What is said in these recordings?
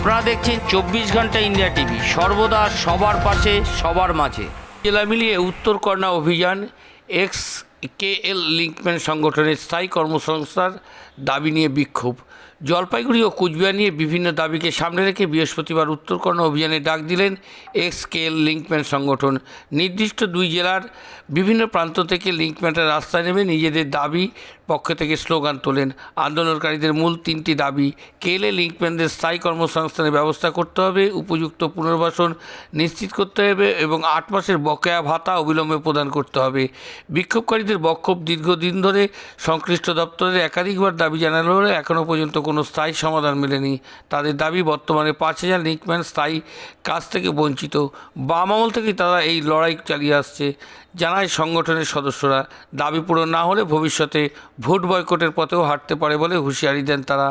আপনারা দেখছেন চব্বিশ ঘণ্টা ইন্ডিয়া টিভি। সর্বদা সবার পাশে, সবার মাঝে। জেলা মিলিয়ে উত্তর কর্ণা অভিযান, এক্স কে এল লিঙ্কম্যান সংগঠনের স্থায়ী কর্মসংস্থার দাবি নিয়ে বিক্ষোভ। জলপাইগুড়ি ও কুচবিহার নিয়ে বিভিন্ন দাবিকে সামনে রেখে বৃহস্পতিবার উত্তরকর্ণ অভিযানে ডাক দিলেন এক্স কে এল লিঙ্কম্যান সংগঠন। নির্দিষ্ট দুই জেলার বিভিন্ন প্রান্ত থেকে লিঙ্কম্যানরা রাস্তায় নেমে নিজেদের দাবি পক্ষ থেকে স্লোগান তোলেন। আন্দোলনকারীদের মূল তিনটি দাবি, কেলে লিঙ্কম্যানদের স্থায়ী কর্মসংস্থানের ব্যবস্থা করতে হবে, উপযুক্ত পুনর্বাসন নিশ্চিত করতে হবে এবং আট মাসের বকেয়া ভাতা অবিলম্বে প্রদান করতে হবে। বিক্ষোভকারীদের বক্ষোভ দীর্ঘদিন ধরে সংশ্লিষ্ট দপ্তরের একাধিকবার দাবি জানানো এখনও পর্যন্ত কোনো স্থায়ী সমাধান মেলেনি তাদের দাবি বর্তমানে পাঁচ হাজার লিঙ্কম্যান স্থায়ী কাজ থেকে বঞ্চিত বাম আমল থেকেই তারা এই লড়াই চালিয়ে আসছে জানায় সংগঠনের সদস্যরা দাবি পূরণ না হলে ভবিষ্যতে ভোট বয়কটের পথেও হাঁটতে পারে বলে হুঁশিয়ারি দেন তারা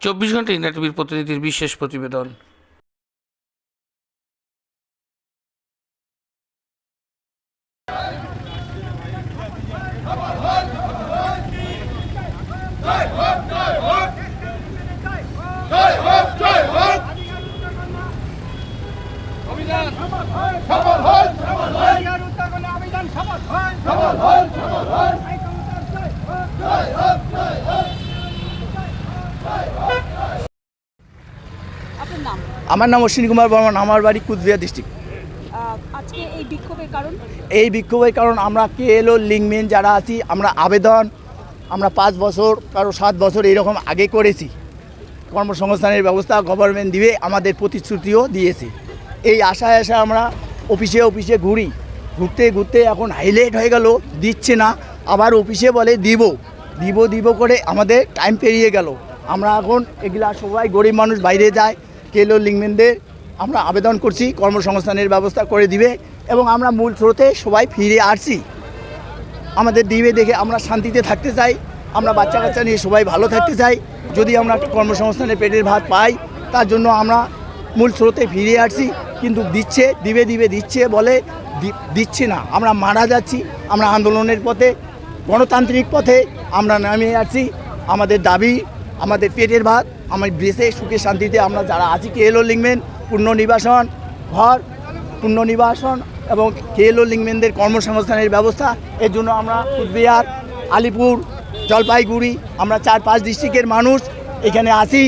চব্বিশ ঘণ্টা ইন্ডিয়া প্রতিনিধির বিশেষ প্রতিবেদন আপনার আমার নাম অশ্বিনী কুমার বর্মন আমার বাড়ি কুচবিহার ডিস্ট্রিক্ট এই বিক্ষোভের কারণ? এই বিক্ষোভের কারণ আমরা কে এলো লিঙ্কমেন যারা আছি আমরা আবেদন আমরা পাঁচ বছর কারও সাত বছর এইরকম আগে করেছি। কর্মসংস্থানের ব্যবস্থা গভর্নমেন্ট দিবে আমাদের প্রতিশ্রুতিও দিয়েছে। এই আশায় আশা আমরা অফিসে অফিসে ঘুরি। ঘুরতে ঘুরতে এখন হাইলাইট হয়ে গেল দিচ্ছে না। আবার অফিসে বলে দিব। দিব দিব করে আমাদের টাইম পেরিয়ে গেল। আমরা এখন এগুলা সবাই গরিব মানুষ বাইরে যায় কেলো লিঙ্কমেনদের আমরা আবেদন করছি, কর্মসংস্থানের ব্যবস্থা করে দিবে এবং আমরা মূল স্রোতে সবাই ফিরে আসছি। আমাদের দিবে দেখে আমরা শান্তিতে থাকতে চাই, আমরা বাচ্চা কাচ্চা নিয়ে সবাই ভালো থাকতে চাই। যদি আমরা একটা কর্মসংস্থানে পেটের ভাত পাই, তার জন্য আমরা মূল স্রোতে ফিরে আসছি, কিন্তু দিচ্ছে, দিবে দিবে, দিচ্ছে বলে দিচ্ছে না। আমরা মারা যাচ্ছি, আমরা আন্দোলনের পথে, গণতান্ত্রিক পথে আমরা নামিয়ে আসছি। আমাদের দাবি, আমাদের পেটের ভাত আমার দেশে সুখে শান্তিতে আমরা যারা আছি কে এলো লিখবেন পুনর্নিবাসন ঘর পুনর্নিবাসন এবং কেএলও লিঙ্কম্যানদের কর্মসংস্থানের ব্যবস্থা? এর জন্য আমরা কুচবিহার আলিপুর জলপাইগুড়ি আমরা চার পাঁচ ডিস্ট্রিক্টের মানুষ এখানে আসি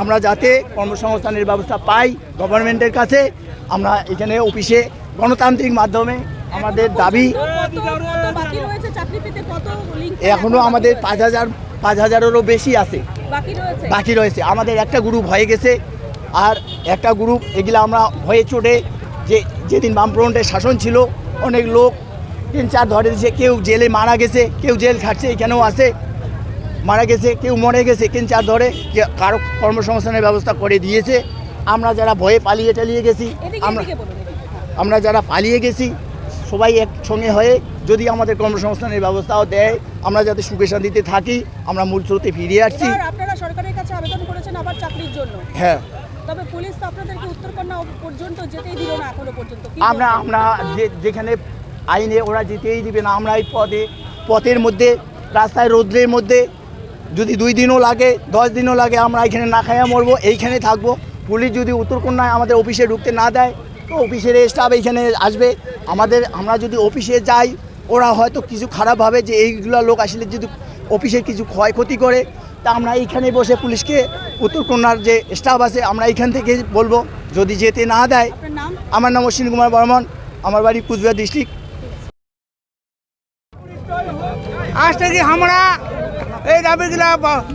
আমরা যাতে কর্মসংস্থানের ব্যবস্থা পাই গভর্নমেন্টের কাছে। আমরা এখানে অফিসে গণতান্ত্রিক মাধ্যমে আমাদের দাবি এখনও আমাদের পাঁচ হাজার পাঁচ হাজারেরও বেশি আছে। বাকি রয়েছে? আমাদের একটা গ্রুপ হয়ে গেছে। আর একটা গ্রুপ এগুলো আমরা হয়ে চটে যে যেদিন বামফ্রন্টের শাসন ছিল অনেক লোক তিন চার ধরে দিয়েছে কেউ জেলে মারা গেছে কেউ জেল খাটছে এখানেও আছে। মারা গেছে কেউ মরে গেছে তিন চার ধরে কে- কারও কর্মসংস্থানের ব্যবস্থা করে দিয়েছে। আমরা যারা ভয়ে পালিয়ে টালিয়ে গেছি আমরা। আমরা যারা পালিয়ে গেছি সবাই একসঙ্গে হয়ে যদি আমাদের কর্মসংস্থানের ব্যবস্থাও দেয় আমরা যাতে সুখে শান্তিতে থাকি আমরা মূল স্রোতে ফিরে আসছি। আপনারা সরকারের কাছে আবেদন করেছেন আবার চাকরির জন্য। হ্যাঁ। তবে পুলিশ তো আপনাদেরকে উত্তরকন্যা পর্যন্ত যেতেই দিল না এখনও পর্যন্ত। আমরা আমরা যে যেখানে আইনে ওরা যেতেই দিবে না আমরা এই পদে পথের মধ্যে রাস্তায় রৌদ্রের মধ্যে যদি দুই দিনও লাগে দশ দিনও লাগে আমরা এখানে না খাইয়া মরবো এইখানে থাকব। পুলিশ যদি উত্তরকন্যায় আমাদের অফিসে ঢুকতে না দেয় তো অফিসের স্টাফ এইখানে আসবে। আমাদের আমরা যদি অফিসে যাই ওরা হয়তো কিছু খারাপ ভাবে যে এইগুলো লোক আসলে যদি অফিসের কিছু ক্ষয়ক্ষতি করে তা আমরা এইখানে বসে পুলিশকে উত্তরকন্যার যে স্টাফ আছে আমরা এইখান থেকে বলব যদি যেতে না দেয়। আমার নাম অশ্বিনী কুমার বর্মন আমার বাড়ি কুচবিহার ডিস্ট্রিক্ট আজ থেকে আমরা এই দাবিগুলা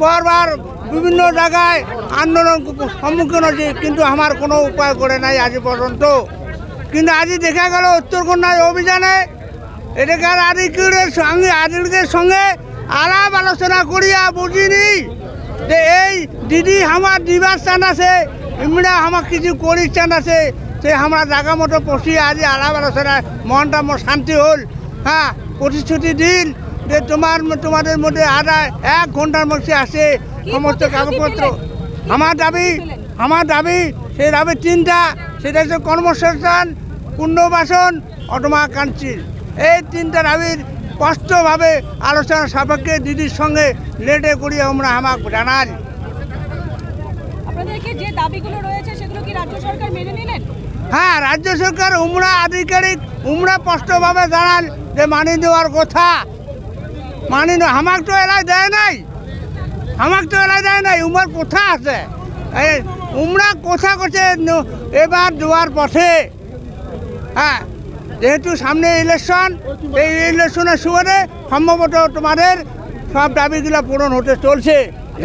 বারবার বিভিন্ন জায়গায় আন্দোলন সম্মুখীন হচ্ছি কিন্তু আমার কোনো উপায় করে নাই আজ পর্যন্ত। কিন্তু আজ দেখা গেল উত্তরকন্যায় অভিযানে এটাকার আদিকের সঙ্গে আদিকের সঙ্গে আলাপ আলোচনা করিয়া বুঝিনি যে এই দিদি আমার দিবার চান আছে ইমরা আমার কিছু করি চান আছে, সে আমরা জায়গা মতো পশি আজি আলাপ আলোচনা, মনটা মোর শান্তি হল। হ্যাঁ প্রতিশ্রুতি দিন যে তোমার, তোমাদের মধ্যে আধা এক ঘণ্টার মধ্যে আসে সমস্ত কাগজপত্র। আমার দাবি আমার দাবি সেই দাবি তিনটা, সেটা হচ্ছে কর্মসংস্থান পুনর্বাসন অথবা কাঞ্চিল। এই তিনটা দাবির স্পষ্টভাবে আলোচনা সাপেক্ষে দিদির সঙ্গে লেটে করিয়ে আমরা আমাকে জানাই। হ্যাঁ রাজ্য সরকার উমরা আধিকারিক উমরা স্পষ্টভাবে জানান যে মানি দেওয়ার কথা। মানি আমাক তো এলাই দেয় নাই। আমাক তো এলাই দেয় নাই উমার কোথা আছে? এই উমরা কোথা করছে এবার দেওয়ার পথে। হ্যাঁ যেহেতু সামনে ইলেকশন এই ইলেকশনের সুবাদে সম্ভবত তোমাদের সব দাবিগুলো পূরণ হতে চলছে।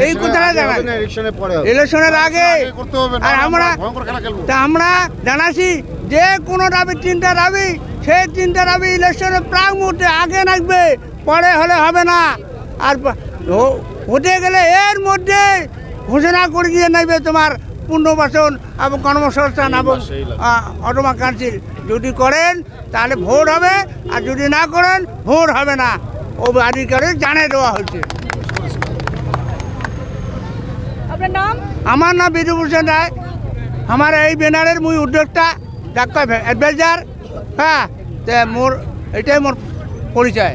এই কথাটা জানাই। ইলেকশনের ইলেকশনের আগে আর আমরা। তা আমরা জানাছি যে কোনো দাবি তিনটা দাবি সেই তিনটা দাবি ইলেকশনের প্রাক মুহূর্তে আগে লাগবে পরে হলে হবে না। আর হতে গেলে এর মধ্যে ঘোষণা করে দিয়ে নেবে তোমার পুনর্বাসন এবং কর্মসংস্থান এবং অটোমা কাউন্সিল যদি করেন তাহলে ভোট হবে আর যদি না করেন ভোট হবে না। ও আধিকারিক জানিয়ে দেওয়া হয়েছে। নাম? আমার নাম বিধুভূষণ রায়। আমার এই ব্যানারের মুই উদ্যোক্তা ডাক্তার অ্যাডভাইজার হ্যাঁ তে মোর এটাই মোর পরিচয়।